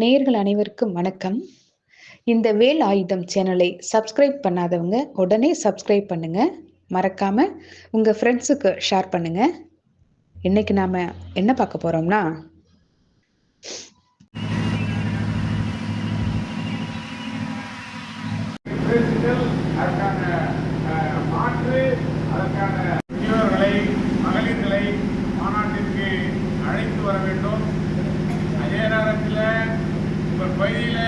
நேர்கள் அனைவருக்கும் வணக்கம். இந்த வேல் ஆயுதம் சேனலை சப்ஸ்கிரைப் பண்ணாதவங்க உடனே சப்ஸ்கிரைப் பண்ணுங்க. மறக்காம உங்க ஃப்ரெண்ட்ஸுக்கு ஷேர் பண்ணுங்க. இன்னைக்கு நாம என்ன பார்க்க போறோம்னா? மாற்று அதற்கான முதியோர்களை மகளிர்களை மாநாட்டிற்கு அழைத்து வர வேண்டும். அதே நேரத்தில் உங்கள் பகுதியில்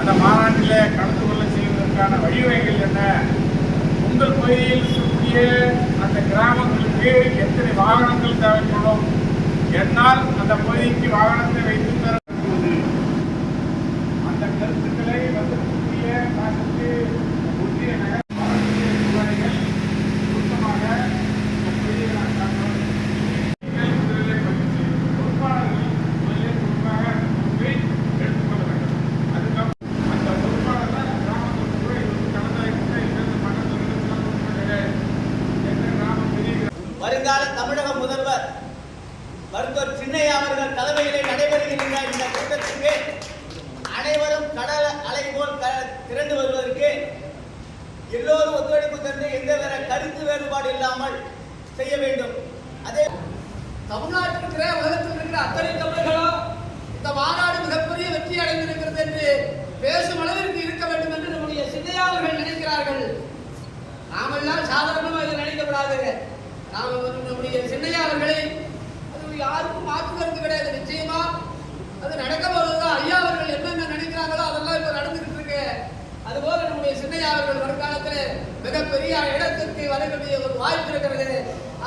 அந்த மாநாட்டில் கலந்து கொள்ள செய்வதற்கான வழிவகைகள் என்ன? உங்கள் பகுதியில் இருக்கக்கூடிய அந்த கிராமங்களுக்கு எத்தனை வாகனங்கள் தேவைப்படும்? என்னால் அந்த பகுதிக்கு வாகனத்தை வைத்து தர கடல் அலை போல் திரண்டு வருவதற்கு எல்லோரும் ஒத்துழைப்பு தந்து வேற கருத்து வேறுபாடு இல்லாமல் செய்ய வேண்டும். அதே தமிழ்நாட்டில் இருக்கிற உலகத்தில் இருக்கிற அத்தனை தமிழர்களும் இந்த மாநாடு மிகப்பெரிய வெற்றி அடைந்திருக்கிறது என்று பேசும் அளவிற்கு இருக்க வேண்டும் என்று நம்முடைய சிந்தையாளர்கள் நினைக்கிறார்கள். நாமெல்லாம் சாதாரணமாக இதை நினைக்கப்படாது நாம் நம்முடைய சிந்தையாளர்களை மிகப்பெரிய இடத்திற்கு வரக்கூடிய ஒரு வாய்ப்பு இருக்கிறது.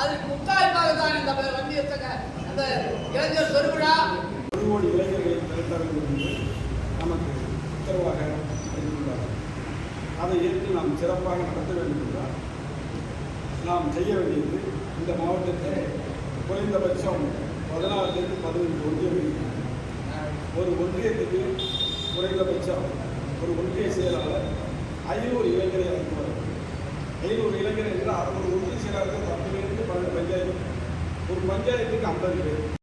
அதுக்கு முக்காய்ப்பாக தான் இந்த வண்டி அந்த இளைஞர் பெருவிழா. ஒரு கோடி இளைஞர்களை திரட்ட என்று நமக்கு உத்தரவாக அளித்துள்ளார் அதை ஏற்று நாம் சிறப்பாக நடத்த வேண்டும் என்றால் நாம் செய்ய வேண்டியது இந்த மாவட்டத்தில் குறைந்தபட்சம் பதினாறுலேருந்து பதினைந்து ஒன்றியம் இருக்கிறது. ஒரு ஒன்றியத்துக்கு குறைந்தபட்சம் ஒரு ஒன்றிய செயலாளர் ஐநூறு இளைஞரை அழைத்து வர வேண்டும். ஐநூறு இளைஞர் என்றால் ஒரு ஒன்றிய செயலாளருக்கு பேருக்கு பன்னெண்டு பஞ்சாயத்து ஒரு பஞ்சாயத்துக்கு ஐம்பது பேர்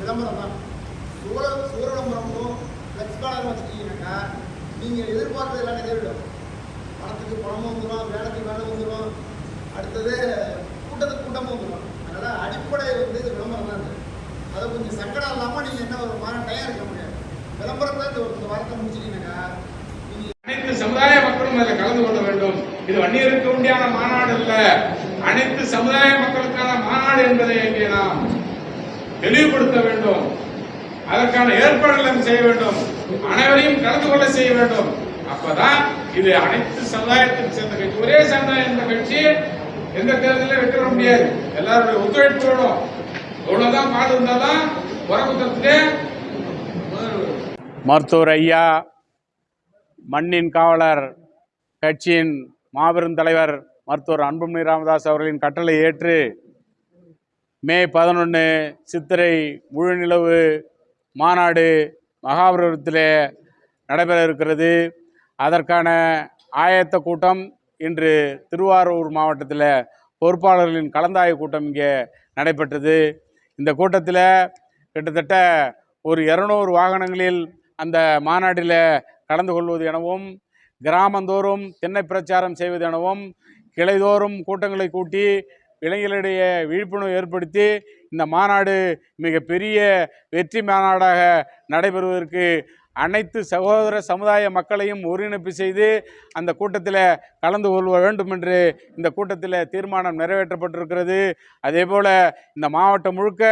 விளம்பரம் தான் சூர சூர விளம்பரமும் ஃப்ளெக்ஸ் பேனரும் வச்சுட்டீங்கன்னாக்கா நீங்கள் எதிர்பார்க்கறது எல்லாம் நிறைவேறும் பணத்துக்கு பணமும் வந்துடும் வேலைக்கு வேலை வந்துடும் அடுத்தது கூட்டத்துக்கு கூட்டமும் வந்துடும் அதனால் அடிப்படை வந்து இது விளம்பரம் தான் இது அதை கொஞ்சம் சங்கடம் இல்லாமல் நீங்கள் என்ன ஒரு மாதம் டயம் இருக்க முடியாது. விளம்பரத்தில் இந்த ஒரு இந்த வாரத்தை முடிச்சிட்டீங்கன்னாக்கா அனைத்து சமுதாய மக்களும் அதில் கலந்து கொள்ள வேண்டும். இது வன்னியருக்கு உண்டியான மாநாடு அல்ல. அனைத்து சமுதாய மக்களுக்கான மாநாடு என்பதை இங்கே நாம். தெளிவுபடுத்த வேண்டும். அதற்கான ஏற்பாடுகளை செய்ய வேண்டும். அனைவரையும் கலந்து கொள்ள செய்ய வேண்டும். அப்பதான் இது அனைத்து சமுதாயத்துக்கு சேர்ந்த கட்சி. ஒரே சமுதாயம் என்ற கட்சி எந்த தேர்தலில் வெற்றி பெற முடியாது. எல்லாருடைய ஒத்துழைப்பு வேணும் எவ்வளவுதான் பாடு இருந்தாலும் உரகுத்தத்திலே மருத்துவர் ஐயா மண்ணின் காவலர் கட்சியின் மாபெரும் தலைவர் மருத்துவர் அன்புமணி ராமதாஸ் அவர்களின் கட்டளை ஏற்று மே பதினொன்று சித்திரை முழு நிலவு மாநாடு மகாபுரத்தில் நடைபெற இருக்கிறது அதற்கான ஆயத்த கூட்டம் இன்று திருவாரூர் மாவட்டத்தில் பொறுப்பாளர்களின் கலந்தாய்வு கூட்டம் இங்கே நடைபெற்றது. இந்த கூட்டத்தில் கிட்டத்தட்ட ஒரு இரநூறு வாகனங்களில் அந்த மாநாட்டில் கலந்து கொள்வது எனவும் கிராமந்தோறும் தென்னை பிரச்சாரம் செய்வது எனவும் கிளைதோறும் கூட்டங்களை கூட்டி இளைஞர்களிடையே விழிப்புணர்வு ஏற்படுத்தி இந்த மாநாடு மிகப்பெரிய வெற்றி மாநாடாக நடைபெறுவதற்கு அனைத்து சகோதர சமுதாய மக்களையும் ஒருங்கிணைப்பு செய்து அந்த கூட்டத்தில் கலந்து கொள்ள வேண்டும் என்று இந்த கூட்டத்தில் தீர்மானம் நிறைவேற்றப்பட்டிருக்கிறது. அதே போல் இந்த மாவட்டம் முழுக்க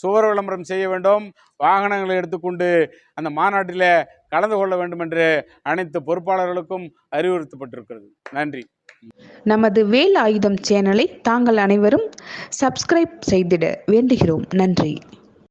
சுவர் விளம்பரம் செய்ய வேண்டும். வாகனங்களை எடுத்துக்கொண்டு அந்த மாநாட்டில் கலந்து கொள்ள வேண்டும் என்று அனைத்து பொறுப்பாளர்களுக்கும் அறிவுறுத்தப்பட்டிருக்கிறது. நன்றி. நமது வேல் ஆயுதம் சேனலை தாங்கள் அனைவரும் சப்ஸ்கிரைப் செய்திட வேண்டுகிறோம். நன்றி.